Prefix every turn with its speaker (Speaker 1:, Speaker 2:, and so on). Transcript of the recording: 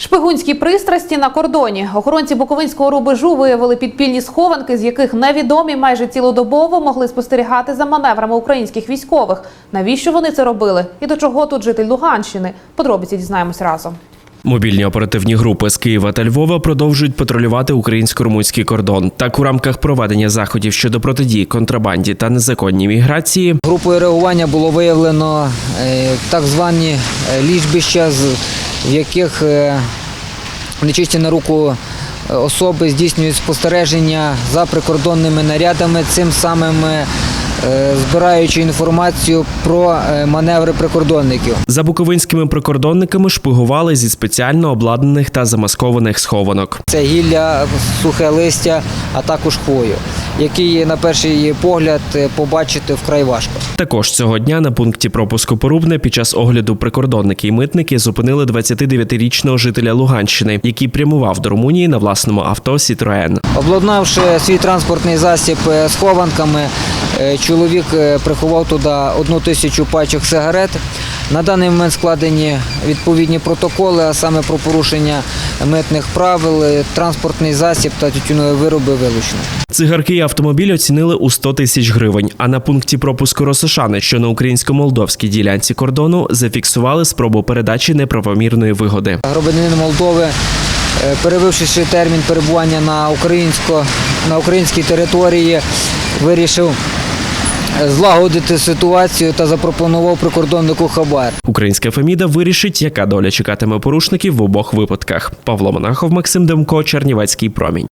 Speaker 1: Шпигунські пристрасті на кордоні. Охоронці Буковинського рубежу виявили підпільні схованки, з яких невідомі майже цілодобово могли спостерігати за маневрами українських військових. Навіщо вони це робили? І до чого тут житель Луганщини? Подробиці дізнаємось разом.
Speaker 2: Мобільні оперативні групи з Києва та Львова продовжують патрулювати українсько-румунський кордон. Так, у рамках проведення заходів щодо протидії контрабанді та незаконній міграції
Speaker 3: Групою реагування було виявлено е, так звані е, лічбища, з- в яких е, нечисті на руку е, особи здійснюють спостереження за прикордонними нарядами, цим самим е, збираючи інформацію про маневри прикордонників.
Speaker 2: за буковинськими прикордонниками шпигували зі спеціально обладнаних та замаскованих схованок.
Speaker 3: Це гілля, сухе листя, а також хвою, які на перший погляд е, побачити вкрай важко.
Speaker 2: Також цього дня на пункті пропуску Порубне під час огляду прикордонники і митники зупинили 29-річного жителя Луганщини, який прямував до Румунії на власному авто Сітроен.
Speaker 3: Обладнавши свій транспортний засіб е, схованками, е, чоловік приховав туди одну тисячу пачок сигарет. На даний момент складені відповідні протоколи, а саме про порушення митних правил, транспортний засіб та тютюнові вироби вилучено.
Speaker 2: Цигарки і автомобіль оцінили у 100 тисяч гривень. А на пункті пропуску Росошани, що на українсько-молдовській ділянці кордону, зафіксували спробу передачі неправомірної вигоди.
Speaker 3: Громадянин Молдови, е, перевивши термін перебування на, українсько, на українській території, вирішив злагодити ситуацію та запропонував прикордоннику хабар.
Speaker 2: Українська Феміда вирішить, яка доля чекатиме порушників в обох випадках. Павло Монахов, Максим Демко, Чернівецький промінь.